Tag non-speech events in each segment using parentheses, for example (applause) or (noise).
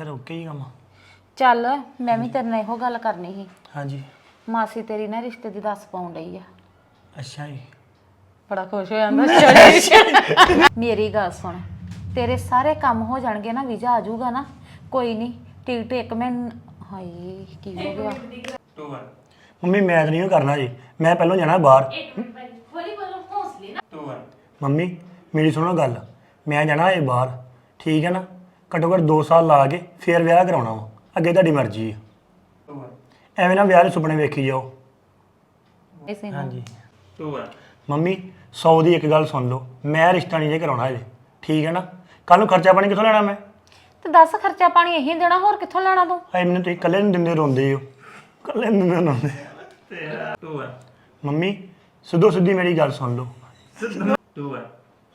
ਫਿਰ ਓਕੇ ਹੀ ਕੰਮ? ਚੱਲ ਮੈਂ ਵੀ ਤੇਰੇ ਨਾਲ ਇਹੋ ਗੱਲ ਕਰਨੀ ਸੀ। ਹਾਂਜੀ। ਮਾਸੀ ਤੇਰੀ ਨਾ ਰਿਸ਼ਤੇ ਦੀ ਦੱਸ ਪਾਉਣ ਡਈ ਆ। ਅੱਛਾ ਜੀ। ਬੜਾ ਖੁਸ਼ ਹੋ ਜਾਂਦਾ (laughs) ਮੇਰੀ ਗੱਲ ਸੁਣ ਤੇਰੇ ਸਾਰੇ ਕੰਮ ਹੋ ਜਾਣਗੇ ਨਾ ਵੀਜ਼ਾ ਆ ਜਾਊਗਾ ਨਾ। ਕੋਈ ਨਹੀਂ ਟਿਕਟ ਇੱਕ ਮੈਂ ਹਾਏ ਕੀ ਹੋ ਗਿਆ? ਮੰਮੀ ਮੈਂ ਤਾਂ ਨਹੀਂ ਉਹ ਕਰਨਾ ਜੀ। ਮੈਂ ਪਹਿਲਾਂ ਜਾਣਾ ਬਾਹਰ। ਮੰਮੀ ਮੇਰੀ ਸੁਣੋ ਗੱਲ। ਮੈਂ ਜਾਣਾ ਇਹ ਬਾਹਰ। ਠੀਕ ਹੈ ਨਾ? ਘੱਟੋ ਘੱਟ 2 ਸਾਲ ਲਾ ਕੇ ਫੇਰ ਵਿਆਹ ਕਰਾਉਣਾ ਵਾ। ਅੱਗੇ ਤੁਹਾਡੀ ਮਰਜ਼ੀ ਹੈ ਐਵੇਂ ਨਾ ਵਿਆਹ ਦੇ ਸੁਪਨੇ ਵੇਖੀ ਜਾਓ। ਇਸੇ ਨੂੰ ਹਾਂਜੀ। ਮੰਮੀ 100 ਦੀ ਇੱਕ ਗੱਲ ਸੁਣ ਲਓ। ਮੈਂ ਰਿਸ਼ਤਾ ਨਹੀਂ ਜੇ ਕਰਾਉਣਾ ਹਜੇ। ਠੀਕ ਹੈ ਨਾ? ਕੱਲ ਨੂੰ ਖਰਚਾ ਪਾਣੀ ਕਿੱਥੋਂ ਲੈਣਾ ਮੈਂ? ਤੇ ਦੱਸ ਖਰਚਾ ਪਾਣੀ ਇਹੀ ਦੇਣਾ ਹੋਰ ਕਿੱਥੋਂ ਲੈਣਾ ਤੂੰ? ਐ ਮੈਨੂੰ ਤੁਸੀਂ ਇਕੱਲੇ ਨੂੰ ਦਿੰਦੇ ਰੋਂਦੇ ਹੋ। ਇਕੱਲੇ ਨੂੰ ਦਿੰਦੇ ਰੋਂਦੇ ਮੰਮੀ ਸਿੱਧੋ ਸਿੱਧੀ ਮੇਰੀ ਗੱਲ ਸੁਣ ਲਓ।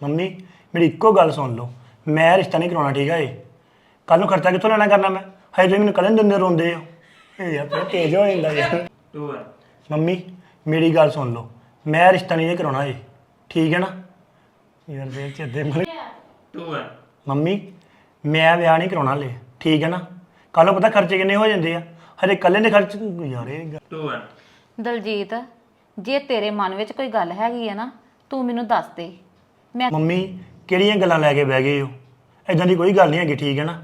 ਮੰਮੀ ਮੇਰੀ ਇੱਕੋ ਗੱਲ ਸੁਣ ਲਓ। ਮੈਂ ਰਿਸ਼ਤਾ ਨਹੀਂ ਕਰਾਉਣਾ ਠੀਕ ਹੈ ਏ ਕੱਲ ਨੂੰ ਖਰਚਾ ਕਿੱਥੋਂ ਲੈਣਾ ਕਰਨਾ ਮੈਂ? ਹਜੇ ਤੁਸੀਂ ਮੈਨੂੰ ਇਕੱਲੇ ਨੂੰ ਦਿੰਦੇ ਰੋਂਦੇ ਹੋ। ਇਹ ਯਾਰ ਫਿਰ ਤੇਜ਼ ਹੋ ਜਾਂਦਾ ਯਾਰ। ਮੰਮੀ ਮੇਰੀ ਗੱਲ ਸੁਣ ਲਓ। ਮੈਂ ਰਿਸ਼ਤਾ ਨਹੀਂ ਜੇ ਕਰਾਉਣਾ ਏ ਠੀਕ ਹੈ ਨਾ? ਯਾਰ ਦੇ ਚੱਦੇ ਮਲੇ ਮੰਮੀ ਮੈਂ ਵਿਆਹ ਨਹੀਂ ਕਰਾਉਣਾ ਲੈ ਠੀਕ ਹੈ ਨਾ? ਕੱਲ ਨੂੰ ਪਤਾ ਖਰਚੇ ਕਿੰਨੇ ਹੋ ਜਾਂਦੇ ਆ। ਹਜੇ ਇਕੱਲੇ ਦੇ ਖਰਚ ਯਾਰ ਇਹ ਗੱਲ- ਦਲਜੀਤ ਜੇ ਤੇਰੇ ਮਨ ਵਿੱਚ ਕੋਈ ਗੱਲ ਹੈਗੀ ਹੈ ਨਾ ਤੂੰ ਮੈਨੂੰ ਦੱਸ ਦੇ। ਮੈਂ ਮੰਮੀ ਕਿਹੜੀਆਂ ਗੱਲਾਂ ਲੈ ਕੇ ਬਹਿ ਗਏ ਹੋ? ਐਦਾਂ ਦੀ ਕੋਈ ਗੱਲ ਨਹੀਂ ਹੈਗੀ ਠੀਕ ਹੈ ਨਾ?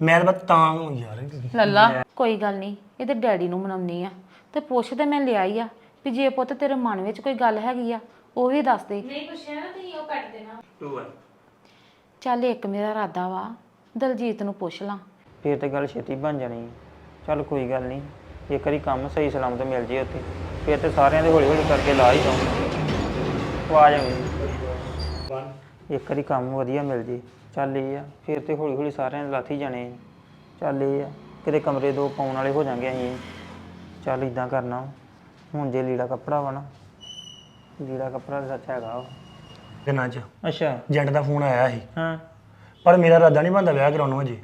ਮੈਂ ਤਾਂ ਬਸ ਤਾਂ ਯਾਰ ਇਹ- ਲੱਲਾ ਕੋਈ ਗੱਲ ਨਹੀਂ ਇਹਦੇ ਡੈਡੀ ਨੂੰ ਮਨਾਉਣੀ ਆ। ਤੇ ਪੁੱਛ ਤੇ ਮੈਂ ਲਿਆਈ ਆ ਵੀ ਜੇ ਪੁੱਤ ਤੇਰੇ ਮਨ ਵਿੱਚ ਕੋਈ ਗੱਲ ਹੈਗੀ ਆ ਉਹ ਵੀ ਦੱਸ ਦੇ। ਨਹੀਂ ਪੁੱਛਿਆ ਨਾ ਤੁਸੀਂ ਉਹ ਕੱਟ ਦੇਣਾ। ਚੱਲ ਇੱਕ ਮੇਰਾ ਇਰਾਦਾ ਵਾ ਦਲਜੀਤ ਨੂੰ ਪੁੱਛ ਲਾਂ। ਫਿਰ ਤੇ ਗੱਲ ਛੇਤੀ ਬਣ ਜਾਣੀ ਹੈ। ਚੱਲ ਕੋਈ ਗੱਲ ਨਹੀਂ ਇੱਕ ਵਾਰੀ ਕੰਮ ਸਹੀ ਸਲਾਮਤ ਮਿਲ ਜੇ ਉੱਥੇ ਫਿਰ ਤੇ ਸਾਰਿਆਂ ਦੇ ਹੌਲੀ ਹੌਲੀ ਕਰਕੇ ਲਾ ਹੀ ਦਊਂ ਆ ਜਾਵਾਂਗੇ ਇੱਕ ਵਾਰੀ ਕੰਮ ਵਧੀਆ ਮਿਲ ਜੇ। ਚੱਲ ਇਹ ਆ ਫਿਰ ਤੇ ਹੌਲੀ ਹੌਲੀ ਸਾਰਿਆਂ ਦੇ ਲੱਥ ਹੀ ਜਾਣੇ ਆ। ਚੱਲ ਇਹ ਆ ਕਿਤੇ ਕਮਰੇ ਦੋ ਪਾਉਣ ਵਾਲੇ ਹੋ ਜਾਾਂਗੇ ਅਸੀਂ। ਚੱਲ ਇਦਾਂ ਕਰਨਾ ਹੁਣ ਜੇ ਲੀੜਾ ਕੱਪੜਾ ਵਾ ਨਾ ਲੀੜਾ ਕੱਪੜਾ ਤਾਂ ਸੱਚ ਹੈਗਾ ਵਾ। ਦਿਨਾਂ 'ਚ ਅੱਛਾ। ਏਜੰਟ ਦਾ ਫੋਨ ਆਇਆ ਸੀ। ਹਾਂ। ਪਰ ਮੇਰਾ ਇਰਾਦਾ ਨਹੀਂ ਬੰਦਾ ਵਿਆਹ ਕਰਾਉਣ ਨੂੰ ਹਜੇ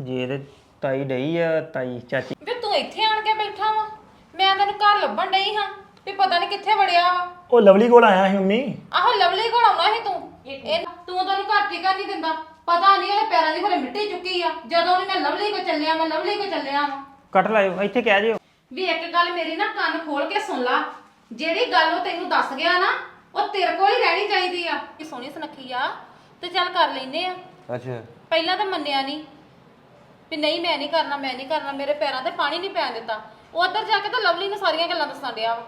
ਜੇ ਤੇ ਤਾਈ ਡਈ ਆ ਤਾਈ ਚਾਚੀ। ਵੇ ਤੂੰ ਇੱਥੇ ਆਣ ਕੇ ਬੈਠਾ ਵਾ ਮੈਂ ਤੈਨੂੰ ਘਰ ਲੱਭਣ ਡਈ ਹਾਂ ਵੀ ਪਤਾ ਨਹੀਂ ਕਿੱਥੇ ਵੜਿਆ ਵਾ। ਉਹ ਲਵਲੀ ਕੋਲ ਆਇਆ ਸੀ ਮੰਮੀ। ਆਹੋ ਲਵਲੀ ਕੋਲ ਆਉਣਾ ਸੀ ਤੂੰ। ਇਹ ਤੂੰ ਤੈਨੂੰ ਘਰ ਟਿਕਾ ਨਹੀਂ ਦਿੰਦਾ? ਪਤਾ ਨਹੀਂ ਉਹਦੇ ਪੈਰਾਂ ਦੀ ਘਰੇ ਮਿੱਟੀ ਚੁੱਕੀ ਆ। ਜਦੋਂ ਉਹਨੇ ਮੈਂ ਲਵਲੀ ਕੋ ਚੱਲਿਆ ਮੈਂ ਲਵਲੀ ਕੋ ਚੱਲਿਆ ਵਾ। ਕੱਟ ਲਾਇਓ ਇੱਥੇ ਕਹਿ ਜਿਓ ਵੀ ਇੱਕ ਗੱਲ ਮੇਰੀ ਨਾ ਕੰਨ ਖੋਲ ਕੇ ਸੁਣ ਲਾ। ਜਿਹੜੀ ਗੱਲ ਉਹ ਤੈਨੂੰ ਦੱਸ ਗਿਆ ਨਾ ਉਹ ਤੇਰੇ ਕੋਲ ਹੀ ਰਹਿਣੀ ਚਾਹੀਦੀ ਆ। ਕਿ ਸੋਹਣੀ ਸੁਨੱਖੀ ਆ ਤੇ ਚੱਲ ਕਰ ਲੈਨੇ ਆ। ਅੱਛਾ। ਪਹਿਲਾਂ ਤਾਂ ਮੰਨਿਆ ਨਹੀਂ ਵੀ ਨਹੀਂ ਮੈਂ ਨਹੀਂ ਕਰਨਾ ਮੈਂ ਨਹੀਂ ਕਰਨਾ ਮੇਰੇ ਪੈਰਾਂ ਤੇ ਪਾਣੀ ਨਹੀਂ ਪੈਣ ਦਿੱਤਾ। ਉਧਰ ਜਾ ਕੇ ਤਾਂ ਲਵਲੀ ਨੇ ਸਾਰੀਆਂ ਗੱਲਾਂ ਦੱਸਣ ਡਿਆ ਵਾ।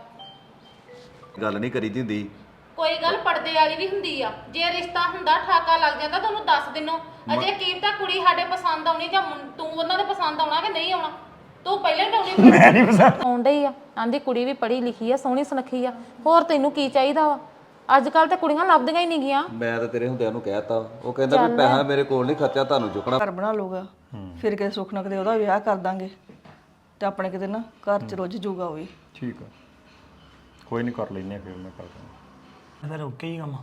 ਗੱਲ ਨਹੀਂ ਕਰੀ ਦੀ ਹੁੰਦੀ। ਕੋਈ ਗੱਲ ਪਰਦੇ ਵਾਲੀ ਵੀ ਹੁੰਦੀ ਆ। ਜੇ ਰਿਸ਼ਤਾ ਹੁੰਦਾ ਠਾਕਾ ਲੱਗ ਜਾਂਦਾ ਤੁਹਾਨੂੰ ਦੱਸ ਦਿਨੋ। ਅਜੇ ਕੀ ਤਾਂ ਕੁੜੀ ਸਾਡੇ ਪਸੰਦ ਆਉਣੀ ਜਾਂ ਮੁੰ- ਤੂੰ ਉਹਨਾਂ ਦੇ ਪਸੰਦ ਆਉਣਾ ਕਿ ਨਹੀਂ ਆਉਣਾ? ਤੂੰ ਪਹਿਲਾਂ ਡਾਉਣੀ ਮੈਂ ਨਹੀਂ ਪਸੰਦ। ਆਉਂਦੀ ਆ। ਆਂਦੀ ਕੁੜੀ ਵੀ ਪੜ੍ਹੀ ਲਿਖੀ ਆ ਸੋਹਣੀ ਸੁਨੱਖੀ ਆ। ਹੋਰ ਤੈਨੂੰ ਕੀ ਚਾਹੀਦਾ ਵਾ? ਅੱਜ ਕੱਲ ਤੇ ਕੁੜੀਆਂ ਲੱਭਦੀਆਂ ਹੀ ਨਹੀਂ ਗੀਆਂ ਮੈਂ ਤਾਂ ਤੇਰੇ ਹੁੰਦਿਆਂ ਨੂੰ ਕਹਿਤਾ। ਉਹ ਕਹਿੰਦਾ ਵੀ ਪੈਸਾ ਮੇਰੇ ਕੋਲ ਨਹੀਂ ਖਰਚਾ ਤੁਹਾਨੂੰ ਚੁੱਕਣਾ। ਘਰ ਬਣਾ ਲਊਗਾ। ਫਿਰ ਕਿਤੇ ਸੁੱਖ ਕਿਤੇ ਉਹਦਾ ਵਿਆਹ ਕਰ ਦਾਂਗੇ। ਤੇ ਆਪਣੇ ਕਿਤੇ ਨਾ ਘਰ ਚ ਰੁੱਝ ਜੂਗਾ ਉਹ ਵੀ। ਠੀਕ ਆ। ਕੋਈ ਨਹੀਂ ਕਰ ਲੈਨੇ ਫਿਰ ਮੈਂ ਕਰ ਦਾਂਗਾ। ਫਿਰ ਓਕੇ ਹੀ ਕੰਮ।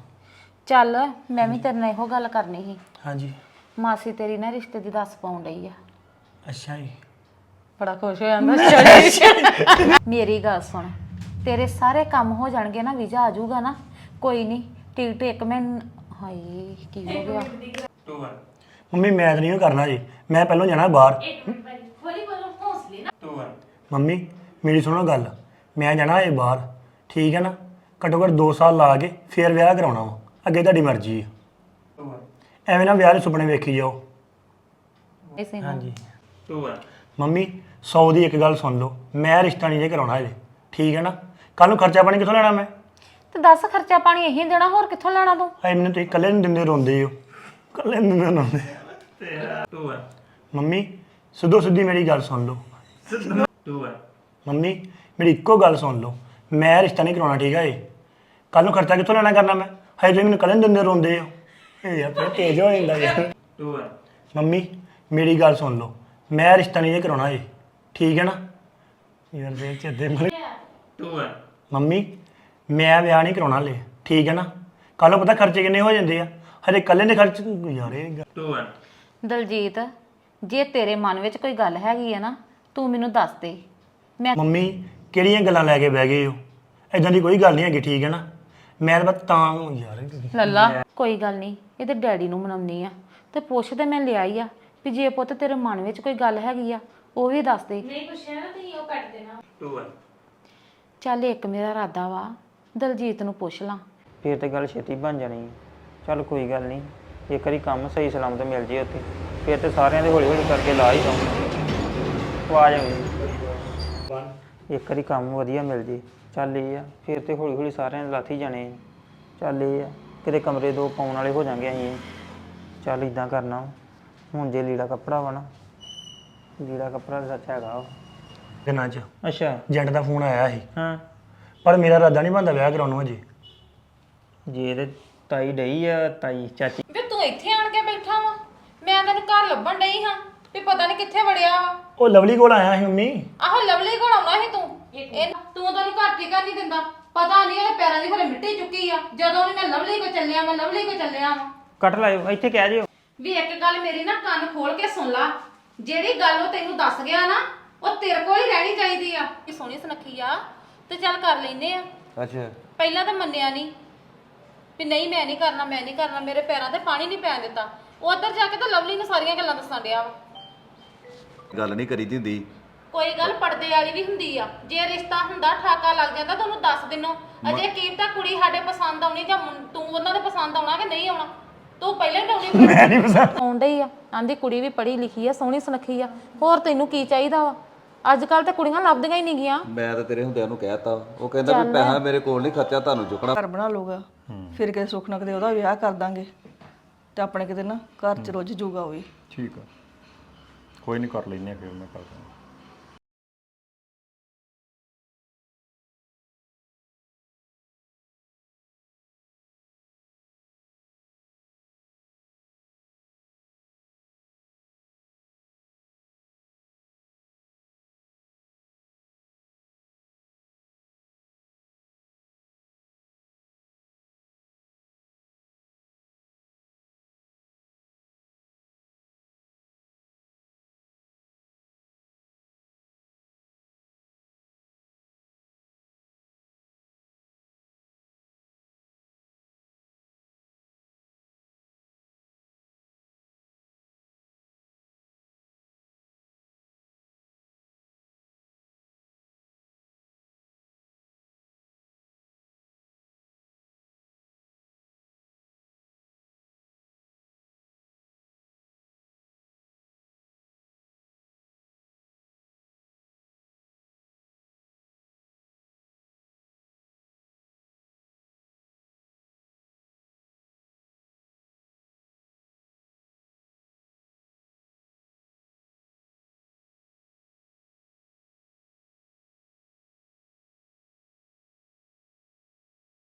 ਚੱਲ ਮੈਂ ਵੀ ਤੇਰੇ ਨਾਲ ਇਹੋ ਗੱਲ ਕਰਨੀ ਸੀ। ਹਾਂਜੀ। ਮਾਸੀ ਤੇਰੀ ਨਾ ਰਿਸ਼ਤੇ ਦੀ ਦੱਸ ਪਾਉਣ ਡਈ ਆ। ਅੱਛਾ ਜੀ। ਬੜਾ ਖੁਸ਼ ਹੋ ਜਾਂਦਾ ਮੇਰੀ ਗੱਲ ਸੁਣ ਤੇਰੇ ਸਾਰੇ ਕੰਮ ਹੋ ਜਾਣਗੇ ਨਾ ਵੀਜ਼ਾ ਆ ਜਾਊਗਾ ਨਾ। ਕੋਈ ਨਹੀਂ ਟਿਕਟ ਇੱਕ ਮੈਂ ਹਾਏ ਕੀ ਹੋ ਗਿਆ? ਮੰਮੀ ਮੈਂ ਤਾਂ ਨਹੀਂ ਉਹ ਕਰਨਾ ਜੀ। ਮੈਂ ਪਹਿਲਾਂ ਜਾਣਾ ਬਾਹਰ। ਮੰਮੀ ਮੇਰੀ ਸੁਣੋ ਗੱਲ। ਮੈਂ ਜਾਣਾ ਇਹ ਬਾਹਰ। ਠੀਕ ਹੈ ਨਾ? ਘੱਟੋ ਘੱਟ 2 ਸਾਲ ਲਾ ਕੇ ਫੇਰ ਵਿਆਹ ਕਰਾਉਣਾ ਵਾ ਅੱਗੇ ਤੁਹਾਡੀ ਮਰਜ਼ੀ ਹੈ ਐਵੇਂ ਨਾ ਵਿਆਹ ਦੇ ਸੁਪਨੇ ਵੇਖੀ ਜਾਓ। ਇਸੇ ਹਾਂਜੀ। ਮੰਮੀ 100 ਦੀ ਇੱਕ ਗੱਲ ਸੁਣ ਲਓ ਮੈਂ ਰਿਸ਼ਤਾ ਨਹੀਂ ਜੇ ਕਰਾਉਣਾ ਹਜੇ ਠੀਕ ਹੈ ਨਾ? ਕੱਲ ਨੂੰ ਖਰਚਾ ਪਾਣੀ ਕਿੱਥੋਂ ਲੈਣਾ ਮੈਂ? ਤੇ ਦੱਸ ਖਰਚਾ ਪਾਣੀ ਇਹੀ ਦੇਣਾ ਹੋਰ ਕਿੱਥੋਂ ਲੈਣਾ ਤੂੰ? ਐ ਮੈਨੂੰ ਤੁਸੀਂ ਇਕੱਲੇ ਨੂੰ ਦਿੰਦੇ ਰੋਂਦੇ ਹੋ। ਇਕੱਲੇ ਨੂੰ ਦਿੰਦੇ ਰੋਂਦੇ। ਮੰਮੀ ਸਿੱਧੋ ਸਿੱਧੀ ਮੇਰੀ ਗੱਲ ਸੁਣ ਲਓ। ਮੰਮੀ ਮੇਰੀ ਇੱਕੋ ਗੱਲ ਸੁਣ ਲਓ ਮੈਂ ਰਿਸ਼ਤਾ ਨਹੀਂ ਕਰਾਉਣਾ ਠੀਕ ਹੈ ਏ ਕੱਲ ਨੂੰ ਖਰਚਾ ਕਿੱਥੋਂ ਲੈਣਾ ਕਰਨਾ ਮੈਂ? ਹਜੇ ਤੁਸੀਂ ਮੈਨੂੰ ਇਕੱਲੇ ਨੂੰ ਦਿੰਦੇ ਰੋਂਦੇ ਹੋ। ਇਹ ਯਾਰ ਤੇਜ਼ ਹੋ ਜਾਂਦਾ ਯਾਰ। ਮੰਮੀ ਮੇਰੀ ਗੱਲ ਸੁਣ ਲਓ। ਮੈਂ ਰਿਸ਼ਤਾ ਨਹੀਂ ਜੇ ਕਰਾਉਣਾ ਏ ਠੀਕ ਹੈ ਨਾ? ਯਾਰ ਦੇ ਚੱਦੇ ਮਲੇ ਮੰਮੀ ਮੈਂ ਵਿਆਹ ਨਹੀਂ ਕਰਾਉਣਾ ਲੈ ਠੀਕ ਹੈ ਨਾ? ਕੱਲ ਨੂੰ ਪਤਾ ਖਰਚੇ ਕਿੰਨੇ ਹੋ ਜਾਂਦੇ ਆ। ਹਜੇ ਇਕੱਲੇ ਦੇ ਖਰਚ ਯਾਰ ਇਹ ਗੱਲ- ਦਲਜੀਤ ਜੇ ਤੇਰੇ ਮਨ ਵਿੱਚ ਕੋਈ ਗੱਲ ਹੈਗੀ ਹੈ ਨਾ ਤੂੰ ਮੈਨੂੰ ਦੱਸ ਦੇ। ਮੈਂ ਮੰਮੀ ਕਿਹੜੀਆਂ ਗੱਲਾਂ ਲੈ ਕੇ ਬਹਿ ਗਏ ਹੋ? ਐਦਾਂ ਦੀ ਕੋਈ ਗੱਲ ਨਹੀਂ ਹੈਗੀ ਠੀਕ ਹੈ ਨਾ? ਮੈਂ ਤਾਂ ਬਸ ਤਾਂ ਯਾਰ। ਇਹ- ਲੱਲਾ ਕੋਈ ਗੱਲ ਨਹੀਂ ਇਹਦੇ ਡੈਡੀ ਨੂੰ ਮਨਾਉਣੀ ਆ। ਤੇ ਪੁੱਛ ਤੇ ਮੈਂ ਲਿਆਈ ਆ ਵੀ ਜੇ ਪੁੱਤ ਤੇਰੇ ਮਨ ਵਿੱਚ ਕੋਈ ਗੱਲ ਹੈਗੀ ਆ ਉਹ ਵੀ ਦੱਸ ਦੇ। ਚੱਲ ਇੱਕ ਮੇਰਾ ਇਰਾਦਾ ਵਾ ਦਲਜੀਤ ਨੂੰ ਪੁੱਛ ਲਾਂ। ਫਿਰ ਤੇ ਗੱਲ ਛੇਤੀ ਬਣ ਜਾਣੀ ਚੱਲ ਕੋਈ ਗੱਲ ਨਹੀਂ ਇੱਕ ਵਾਰੀ ਕੰਮ ਸਹੀ ਸਲਾਮਤ ਮਿਲ ਜੇ ਉੱਥੇ। ਫਿਰ ਤੇ ਸਾਰਿਆਂ ਦੇ ਹੌਲੀ ਹੌਲੀ ਕਰਕੇ ਲਾ ਹੀ ਦਊਂ ਉਹ ਆ ਜਾਣਗੇ ਇੱਕ ਵਾਰੀ ਕੰਮ ਵਧੀਆ ਮਿਲ ਜੇ ਚੱਲ ਇਹ ਆ ਫਿਰ ਤੇ ਹੌਲੀ ਹੌਲੀ ਸਾਰਿਆਂ ਦੇ ਲਾਥੀ ਜਾਣੇ ਆ। ਚੱਲ ਇਹ ਆ ਕਿਤੇ ਕਮਰੇ ਦੋ ਪਾਉਣ ਵਾਲੇ ਹੋ ਜਾਾਂਗੇ ਅਸੀਂ। ਚੱਲ ਇਦਾਂ ਕਰਨਾ ਹੁਣ ਜੇ ਲੀੜਾ ਕੱਪੜਾ ਵਾ ਨਾ ਲੀੜਾ ਕੱਪੜਾ ਤਾਂ ਸੱਚ ਹੈਗਾ ਵਾ। ਦਿਨਾਂ 'ਚ ਅੱਛਾ। ਏਜੰਟ ਦਾ ਫੋਨ ਆਇਆ ਸੀ। ਹਾਂ। ਪਰ ਮੇਰਾ ਇਰਾਦਾ ਨਹੀਂ ਬੰਦਾ ਵਿਆਹ ਕਰਾਉਣ ਨੂੰ ਅਜੇ ਜੇ ਤੇ ਤਾਈ ਡਈ ਆ ਤਾਈ ਚਾਚੀ ਵੇ ਤੂੰ ਇੱਥੇ ਆਣ ਕੇ ਬੈਠਾ ਵਾ ਮੈਂ ਤੈਨੂੰ ਘਰ ਲੱਭਣ ਡਈ ਹਾਂ। ਵੀ ਪਤਾ ਨਹੀਂ ਕਿੱਥੇ ਵੜਿਆ ਵਾ। ਉਹ ਲਵਲੀ ਕੋਲ ਆਇਆ ਸੀ ਮੰਮੀ। ਆਹੋ ਲਵਲੀ ਕੋਲ ਆਉਣਾ ਸੀ ਤੂੰ। ਇਹ ਤੂੰ ਤਾਂ ਘਰ ਟਿਕਾ ਨਹੀਂ ਦਿੰਦਾ। ਪਤਾ ਨਹੀਂ ਇਹਦੇ ਪੈਰਾਂ ਦੀ ਖਰੇ ਮਿੱਟੀ ਚੁੱਕੀ ਆ। ਜਦੋਂ ਉਹਨੇ ਮੈਂ ਲਵਲੀ ਕੋ ਚੱਲਿਆ ਮੈਂ ਲਵਲੀ ਕੋ ਚੱਲਿਆ ਵਾਂ। ਕੱਟ ਲਾਇਓ ਇੱਥੇ ਕਹਿ ਜਿਓ ਵੀ ਇੱਕ ਗੱਲ ਮੇਰੀ ਨਾ ਕੰਨ ਖੋਲ ਕੇ ਸੁਣ ਲਾ। ਜਿਹੜੀ ਗੱਲ ਉਹ ਤੈਨੂੰ ਦੱਸ ਗਿਆ ਨਾ ਉਹ ਤੇਰੇ ਕੋਲ ਹੀ ਰਹਿਣੀ ਚਾਹੀਦੀ ਆ। ਇਹ ਸੋਹਣੀ ਸੁਨੱਖੀ ਆ ਤੇ ਚੱਲ ਕਰ ਲੈਨੇ ਆ। ਅੱਛਾ। ਪਹਿਲਾਂ ਤਾਂ ਮੰਨਿਆ ਨਹੀਂ ਵੀ ਨਹੀਂ ਮੈਂ ਨਹੀਂ ਕਰਨਾ ਮੈਂ ਨਹੀਂ ਕਰਨਾ ਮੇਰੇ ਪੈਰਾਂ ਤੇ ਪਾਣੀ ਨਹੀਂ ਪੈਣ ਦਿੱਤਾ। ਉਧਰ ਜਾ ਕੇ ਤਾਂ ਲਵਲੀ ਨੂੰ ਸਾਰੀਆਂ ਗੱਲਾਂ ਦੱਸਣ ਡਿਆ ਵਾ। ਗੱਲ ਨਹੀਂ ਕਰੀ ਦੀ ਹੁੰਦੀ। ਕੋਈ ਗੱਲ ਪਰਦੇ ਵਾਲੀ ਵੀ ਹੁੰਦੀ ਆ। ਜੇ ਰਿਸ਼ਤਾ ਹੁੰਦਾ ਠਾਕਾ ਲੱਗ ਜਾਂਦਾ ਤਾਂ ਉਹਨੂੰ ਦੱਸ ਦਿਨੋ। ਅਜੇ ਕੀ ਤਾਂ ਕੁੜੀ ਸਾਡੇ ਪਸੰਦ ਆਉਣੀ ਜਾਂ ਮੁੰ- ਤੂੰ ਉਹਨਾਂ ਦੇ ਪਸੰਦ ਆਉਣਾ ਕਿ ਨਹੀਂ ਆਉਣਾ? ਤੂੰ ਪਹਿਲਾਂ ਹੀ ਡਾਉਣੀ ਮੈਂ ਨਹੀਂ ਪਸੰਦ। ਆਉਂਦੀ ਆ। ਆਂਦੀ ਕੁੜੀ ਵੀ ਪੜ੍ਹੀ ਲਿਖੀ ਆ ਸੋਹਣੀ ਸੁਨੱਖੀ ਆ। ਹੋਰ ਤੈਨੂੰ ਕੀ ਚਾਹੀਦਾ ਵਾ? ਅੱਜ ਕੱਲ ਤੇ ਕੁੜੀਆਂ ਲੱਭਦੀਆਂ ਹੀ ਨਹੀਂ ਗੀਆਂ। ਮੈਂ ਤਾਂ ਤੇਰੇ ਹੁੰਦਿਆਂ ਨੂੰ ਕਹਿਤਾ। ਉਹ ਕਹਿੰਦਾ ਵੀ ਪੈਸਾ ਮੇਰੇ ਕੋਲ ਨਹੀਂ ਖਰਚਾ ਤੁਹਾਨੂੰ ਚੁੱਕਣਾ। ਘਰ ਬਣਾ ਲਊਗਾ। ਫਿਰ ਕਿਤੇ ਸੁੱਖ ਨਾ ਕਿਤੇ ਉਹਦਾ ਵਿਆਹ ਕਰ ਦਾਂਗੇ। ਤੇ ਆਪਣੇ ਕਿਤੇ ਨਾ ਘਰ ਚ ਰੁੱਝ ਜੂਗਾ ਉਹ ਵੀ। ਠੀਕ ਆ। ਕੋਈ ਨਹੀਂ ਕਰ ਲੈਂਦੇ ਹਾਂ ਫਿਰ ਮੈਂ ਕਰ ਦਿੰਦਾ